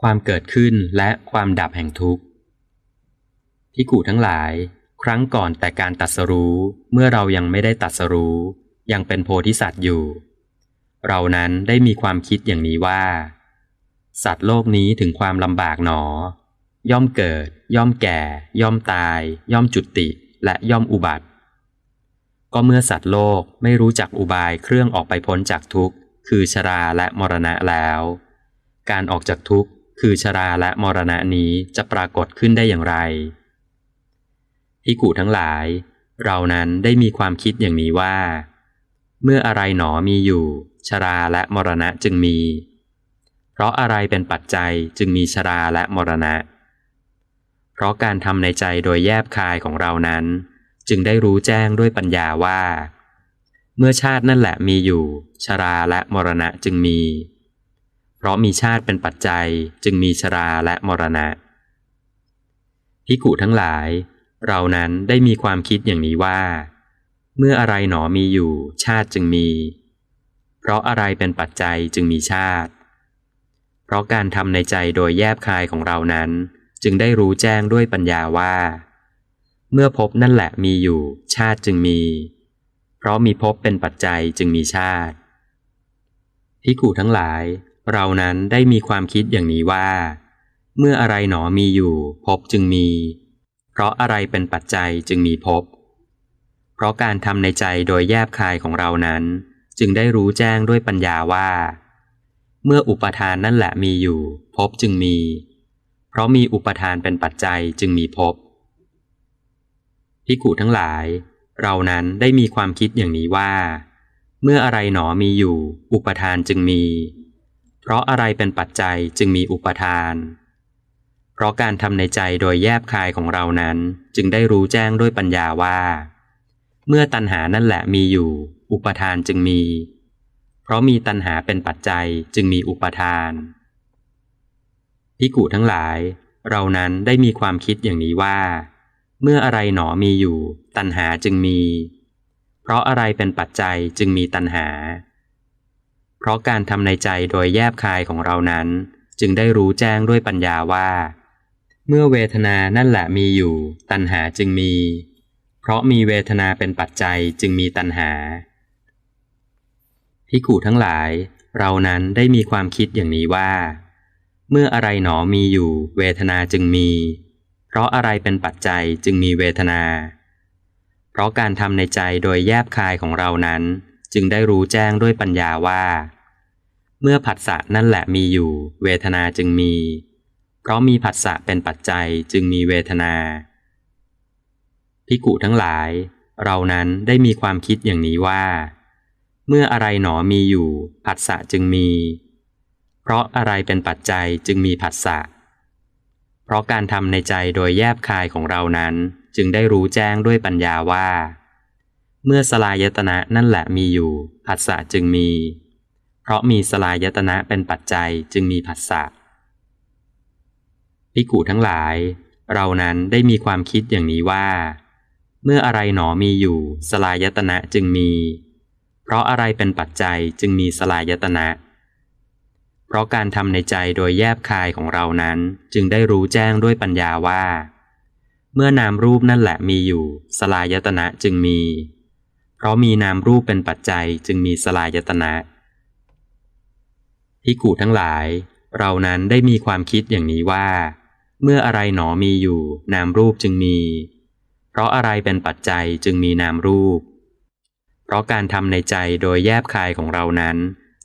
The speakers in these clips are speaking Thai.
ความเกิดขึ้นและความดับแห่งทุกข์พิกูทั้งหลาย ครั้งก่อนแต่การตัดสรู้เมื่อเรายังไม่ได้ตัดสรู้ ยังเป็นโพธิสัตว์อยู่ เรานั้นได้มีความคิดอย่างนี้ว่า สัตว์โลกนี้ถึงความลำบากหนอ ย่อมเกิด ย่อมแก่ ย่อมตาย ย่อมจุติและย่อมอุบัติ ก็เมื่อสัตว์โลกไม่รู้จักอุบายเครื่องออกไปพ้นจากทุกข์ คือชราและมรณะแล้ว การออกจากทุกข์ คือชราและมรณะนี้จะปรากฏขึ้นได้อย่างไรพิกูทั้งหลาย เรานั้นได้มีความคิดอย่างนี้ว่า เมื่ออะไรหนอมีอยู่ ชราและมรณะจึงมี เพราะอะไรเป็นปัจจัยจึงมีชราและมรณะ เพราะการทำในใจโดยแยบคายของเรานั้น จึงได้รู้แจ้งด้วยปัญญาว่า เมื่อชาตินั่นแหละมีอยู่ ชราและมรณะจึงมี เพราะมีชาติเป็นปัจจัยจึงมีชราและมรณะพิกุทั้งหลาย เรานั้นได้มีความคิดอย่างนี้ว่า เมื่ออะไรหนอมีอยู่ ชาติจึงมี เพราะอะไรเป็นปัจจัยจึงมีชาติ เพราะการทำในใจโดยแยบคายของเรานั้น จึงได้รู้แจ้งด้วยปัญญาว่า เมื่อพบนั่นแหละมีอยู่ ชาติจึงมี เพราะมีพบเป็นปัจจัยจึงมีชาติพิกูทั้งหลาย เรานั้นได้มีความคิดอย่างนี้ว่า เมื่ออะไรหนอมีอยู่ พบจึงมี เพราะอะไรเป็นปัจจัยจึงมีพบ เพราะการทำในใจโดยแยบคายของเรานั้น จึงได้รู้แจ้งด้วยปัญญาว่า เมื่ออุปทานนั่นแหละมีอยู่ พบจึงมี เพราะมีอุปทานเป็นปัจจัยจึงมีพบพิกุทั้งหลาย เรานั้นได้มีความคิดอย่างนี้ว่า เมื่ออะไรหนอมีอยู่ อุปทานจึงมี ราะอะไรเป็นปัจจัยจึงมีอุปทาน เพราะการทำในใจโดยแยบคายของเรานั้นจึงได้รู้แจ้งด้วยปัญญาว่า เมื่อตัณหานั่นแหละมีอยู่ อุปทานจึงมี เพราะมีตัณหาเป็นปัจจัยจึงมีอุปทานพิกุทั้งหลาย เรานั้นได้มีความคิดอย่างนี้ว่า เมื่ออะไรหนอมีอยู่ ตัณหาจึงมี เพราะอะไรเป็นปัจจัยจึงมีตัณหา เพราะการทำในใจโดยแยบคายของเรานั้น จึงได้รู้แจ้งด้วยปัญญาว่า เมื่อเวทนานั่นแหละมีอยู่ ตัณหาจึงมี เพราะมีเวทนาเป็นปัจจัยจึงมีตัณหาพิกูทั้งหลาย เรานั้นได้มีความคิดอย่างนี้ว่า เมื่ออะไรหนอมีอยู่ เวทนาจึงมี เพราะอะไรเป็นปัจจัยจึงมีเวทนา เพราะการทำในใจโดยแยบคายของเรานั้น จึงได้รู้แจ้งด้วยปัญญาว่า เมื่อผัสสะนั่นแหละมีอยู่ เวทนาจึงมี เพราะมีผัสสะเป็นปัจจัยจึงมีเวทนา พิกุทั้งหลาย เรานั้นได้มีความคิดอย่างนี้ว่า เมื่ออะไรหนอมีอยู่ ผัสสะจึงมี เพราะอะไรเป็นปัจจัยจึงมีผัสสะเพราะการทำในใจโดยแยบคายของเรานั้นจึงได้รู้แจ้งด้วยปัญญาว่า เมื่อสลายตนะนั่นแหละมีอยู่ผัสสะจึงมี เพราะมีสลายตนะเป็นปัจจัยจึงมีผัสสะพิกูทั้งหลาย เรานั้นได้มีความคิดอย่างนี้ว่า เมื่ออะไรหนอมีอยู่ สลายตนะจึงมี เพราะอะไรเป็นปัจจัยจึงมีสลายตนะ เพราะการทำในใจโดยแยบคายของเรานั้นจึงได้รู้แจ้งด้วยปัญญาว่า เมื่อนามรูปนั่นแหละมีอยู่ สลายตนะจึงมี เพราะมีนามรูปเป็นปัจจัยจึงมีสลายตนะพิกูทั้งหลาย เรานั้นได้มีความคิดอย่างนี้ว่า เมื่ออะไรหนอมีอยู่ นามรูปจึงมี เพราะอะไรเป็นปัจจัยจึงมีนามรูป เพราะการทำในใจโดยแยบคายของเรานั้น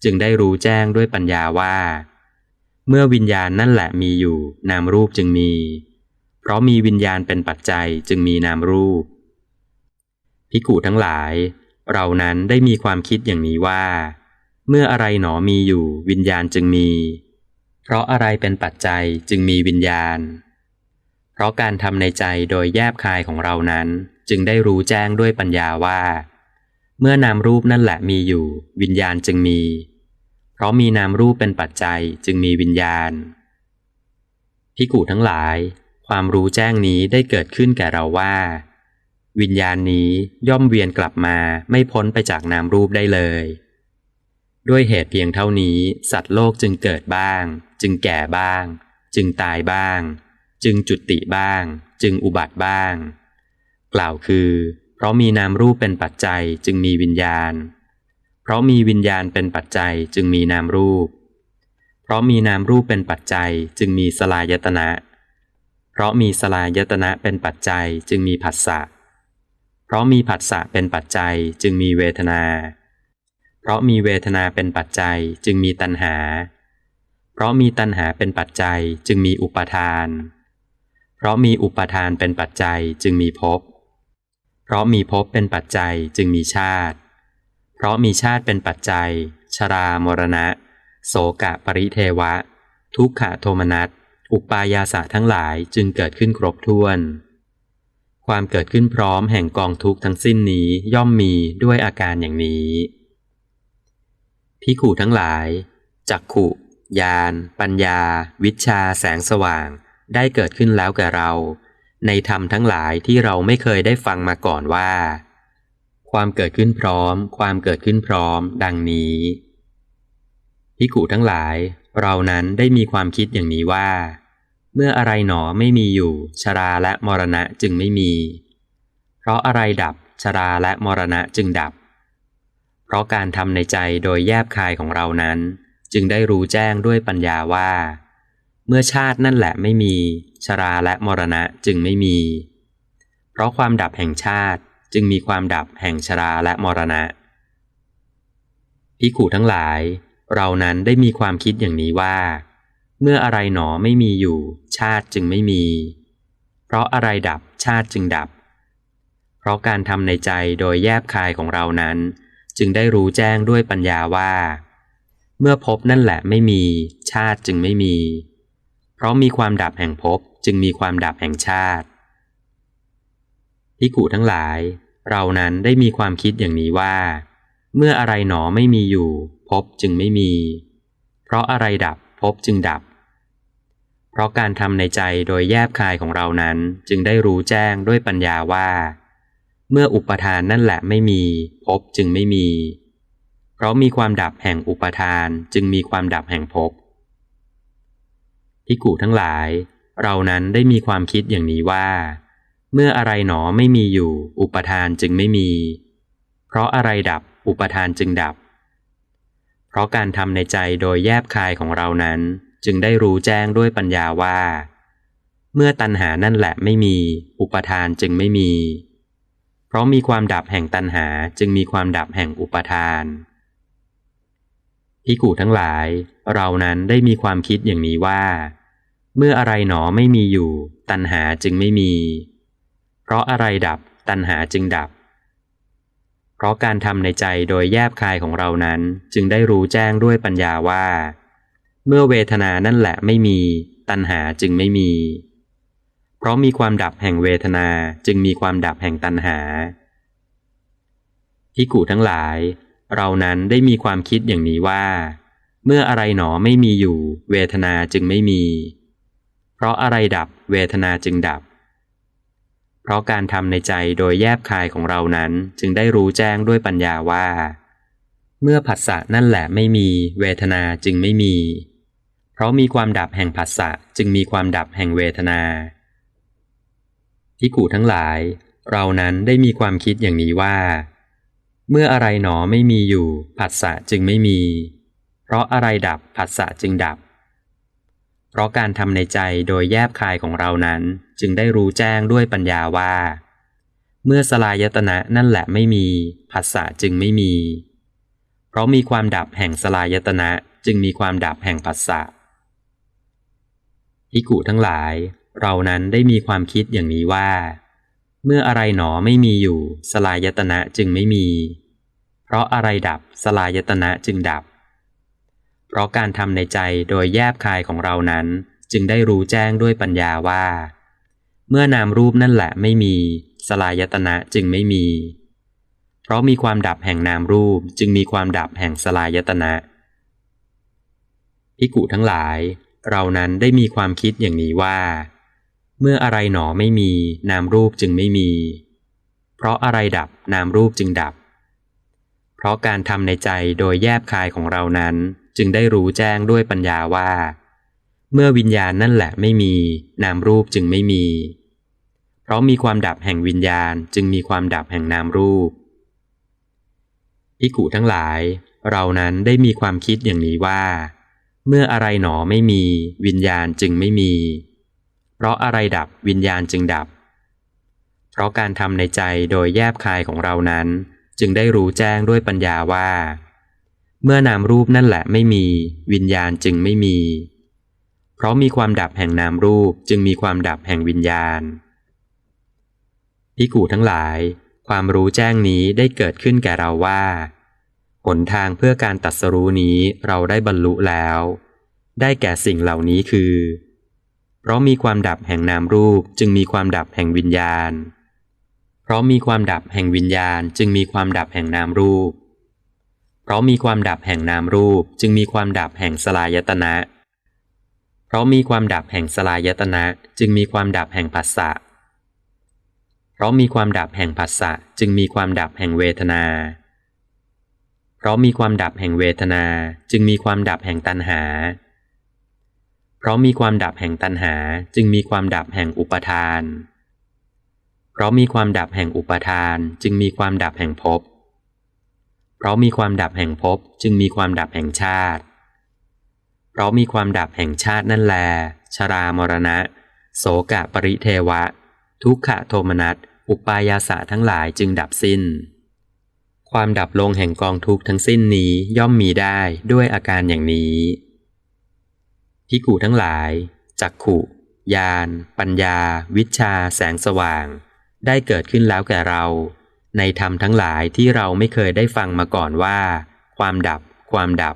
จึงได้รู้แจ้งด้วยปัญญาว่า เมื่อวิญญาณนั่นแหละมีอยู่ นามรูปจึงมี เพราะมีวิญญาณเป็นปัจจัยจึงมีนามรูป พิกูทั้งหลาย เรานั้นได้มีความคิดอย่างนี้ว่า เมื่ออะไรหนอมีอยู่วิญญาณจึงมี เพราะอะไรเป็นปัจจัยจึงมีวิญญาณ เพราะการทำในใจโดยแยบคายของเรานั้นจึงได้รู้แจ้งด้วยปัญญาว่า เมื่อนามรูปนั่นแหละมีอยู่ วิญญาณจึงมี เพราะมีนามรูปเป็นปัจจัยจึงมีวิญญาณพิกูทั้งหลาย ความรู้แจ้งนี้ได้เกิดขึ้นแก่เราว่า วิญญาณนี้ย่อมเวียนกลับมาไม่พ้นไปจากนามรูปได้เลย ด้วยเหตุเพียงเท่านี้ สัตว์โลกจึงเกิดบ้าง จึงแก่บ้าง จึงตายบ้าง จึงจุติบ้าง จึงอุบัติบ้าง กล่าวคือ เพราะมีนามรูปเป็นปัจจัยจึงมีวิญญาณ เพราะมีวิญญาณเป็นปัจจัยจึงมีนามรูป เพราะมีนามรูปเป็นปัจจัยจึงมีสลายตนะ เพราะมีสลายตนะเป็นปัจจัยจึงมีผัสสะเพราะมีผัสสะเป็นปัจจัยจึงมีเวทนา เพราะมีเวทนาเป็นปัจจัยจึงมีตัณหา เพราะมีตัณหาเป็นปัจจัยจึงมีอุปาทาน เพราะมีอุปาทานเป็นปัจจัยจึงมีภพ เพราะมีภพเป็นปัจจัยจึงมีชาติ เพราะมีชาติเป็นปัจจัย ชรามรณะ โสกะปริเทวะ ทุกขะโทมนัส อุปายาสะทั้งหลายจึงเกิดขึ้นครบถ้วน ความเกิดขึ้นพร้อมแห่งกองทุกข์ทั้งสิ้นนี้ย่อมมีด้วยอาการอย่างนี้พิขูทั้งหลาย จักขุญาณปัญญา วิชาแสงสว่าง ได้เกิดขึ้นแล้วแก่เรา ในธรรมทั้งหลายที่เราไม่เคยได้ฟังมาก่อนว่า ความเกิดขึ้นพร้อม ความเกิดขึ้นพร้อม ดังนี้พิขูทั้งหลาย เรานั้นได้มีความคิดอย่างนี้ว่า เมื่ออะไรหนอไม่มีอยู่ ชราและมรณะจึงไม่มี เพราะอะไรดับ ชราและมรณะจึงดับ เพราะการทำในใจโดยแยบคายของเรานั้น จึงได้รู้แจ้งด้วยปัญญาว่า เมื่อชาตินั่นแหละไม่มี ชราและมรณะจึงไม่มี เพราะความดับแห่งชาติจึงมีความดับแห่งชราและมรณะพิขูทั้งหลาย เรานั้นได้มีความคิดอย่างนี้ว่า เมื่ออะไรหนอไม่มีอยู่ ชาติจึงไม่มี เพราะอะไรดับชาติจึงดับ เพราะการทำในใจโดยแยบคายของเรานั้น จึงได้รู้แจ้งด้วยปัญญาว่า เมื่อพบนั่นแหละไม่มี ชาติจึงไม่มี เพราะมีความดับแห่งภพจึงมีความดับแห่งชาติพิกุทั้งหลาย เรานั้นได้มีความคิดอย่างนี้ว่า เมื่ออะไรหนอไม่มีอยู่ภพจึงไม่มี เพราะอะไรดับ ภพจึงดับ เพราะการทำในใจโดยแยบคายของเรานั้นจึงได้รู้แจ้งด้วยปัญญาว่า เมื่ออุปทานนั่นแหละไม่มีภพจึงไม่มี เพราะมีความดับแห่งอุปทานจึงมีความดับแห่งภพพิกุทั้งหลาย เรานั้นได้มีความคิดอย่างนี้ว่า เมื่ออะไรหนอไม่มีอยู่ อุปทานจึงไม่มี เพราะอะไรดับอุปทานจึงดับ ราะการทำในใจโดยแยบคายของเรานั้น จึงได้รู้แจ้งด้วยปัญญาว่า เมื่อตัณหานั่นแหละไม่มี อุปทานจึงไม่มี เพราะมีความดับแห่งตัณหาจึงมีความดับแห่งอุปทานพิกูทั้งหลาย เรานั้นได้มีความคิดอย่างนี้ว่า เมื่ออะไรหนอไม่มีอยู่ ตัณหาจึงไม่มี เพราะอะไรดับตัณหาจึงดับ ราะการทำในใจโดยแยบคายของเรานั้น จึงได้รู้แจ้งด้วยปัญญาว่า เมื่อเวทนานั่นแหละไม่มี ตัณหาจึงไม่มี เพราะมีความดับแห่งเวทนาจึงมีความดับแห่งตัณหาพิกูทั้งหลาย เรานั้นได้มีความคิดอย่างนี้ว่า เมื่ออะไรหนอไม่มีอยู่ เวทนาจึงไม่มี เพราะอะไรดับเวทนาจึงดับ เพราะการทำในใจโดยแยบคายของเรานั้นจึงได้รู้แจ้งด้วยปัญญาว่า เมื่อผัสสะนั่นแหละไม่มี เวทนาจึงไม่มี เพราะมีความดับแห่งผัสสะจึงมีความดับแห่งเวทนาพิกูทั้งหลาย เรานั้นได้มีความคิดอย่างนี้ว่า เมื่ออะไรหนอไม่มีอยู่ผัสสะจึงไม่มี เพราะอะไรดับผัสสะจึงดับ เพราะการทำในใจโดยแยบคายของเรานั้น จึงได้รู้แจ้งด้วยปัญญาว่า เมื่อสลายตนะนั่นแหละไม่มีผัสสะจึงไม่มี เพราะมีความดับแห่งสลายตนะจึงมีความดับแห่งผัสสะพิกุทั้งหลาย เรานั้นได้มีความคิดอย่างนี้ว่า เมื่ออะไรหนอไม่มีอยู่ สลายตนะจึงไม่มี เพราะอะไรดับสลายตนะจึงดับ เพราะการทำในใจโดยแยบคายของเรานั้น จึงได้รู้แจ้งด้วยปัญญาว่า เมื่อนามรูปนั่นแหละไม่มี สลายตนะจึงไม่มี เพราะมีความดับแห่งนามรูปจึงมีความดับแห่งสลายตนะพิกุทั้งหลาย เรานั้นได้มีความคิดอย่างนี้ว่า เมื่ออะไรหนอไม่มี นามรูปจึงไม่มี เพราะอะไรดับนามรูปจึงดับ เพราะการทำในใจโดยแยบคายของเรานั้น จึงได้รู้แจ้งด้วยปัญญาว่า เมื่อวิญญาณนั่นแหละไม่มี นามรูปจึงไม่มี เพราะมีความดับแห่งวิญญาณจึงมีความดับแห่งนามรูปพิกุทั้งหลาย เรานั้นได้มีความคิดอย่างนี้ว่า เมื่ออะไรหนอไม่มี วิญญาณจึงไม่มี เพราะอะไรดับวิญญาณจึงดับ เพราะการทำในใจโดยแยบคายของเรานั้น จึงได้รู้แจ้งด้วยปัญญาว่า เมื่อนามรูปนั่นแหละไม่มี วิญญาณจึงไม่มี เพราะมีความดับแห่งนามรูปจึงมีความดับแห่งวิญญาณพิกูทั้งหลาย ความรู้แจ้งนี้ได้เกิดขึ้นแก่เราว่าหนทางเพื่อการตัดสรู้นี้เราได้บรรลุแล้ว ได้แก่สิ่งเหล่านี้คือ เพราะมีความดับแห่งนามรูปจึงมีความดับแห่งวิญญาณ เพราะมีความดับแห่งวิญญาณจึงมีความดับแห่งนามรูป เพราะมีความดับแห่งนามรูปจึงมีความดับแห่งสลายตนะ เพราะมีความดับแห่งสลายตนะ จึงมีความดับแห่งผัสสะ เพราะมีความดับแห่งผัสสะจึงมีความดับแห่งเวทนา เพราะมีความดับแห่งเวทนาจึงมีความดับแห่งตัณหา เพราะมีความดับแห่งตัณหาจึงมีความดับแห่งอุปทาน เพราะมีความดับแห่งอุปทานจึงมีความดับแห่งภพเพ ราะมีความดับแห่งภพจึงมีความดับแห่งชาติ เพราะมีความดับแห่งชาตินั่นแล ชรามรณะ โสกะปริเทวะ ทุกขโทมนัส อุปายาสะทั้งหลายจึงดับสิ้น ความดับลงแห่งกองทุกข์ทั้งสิ้นนี้ย่อมมีได้ด้วยอาการอย่างนี้ พิกูทั้งหลาย จักขุญาณปัญญา วิชา แสงสว่าง ได้เกิดขึ้นแล้วแก่เรา ในธรรมทั้งหลายที่เราไม่เคยได้ฟังมาก่อนว่า ความดับ ความดับ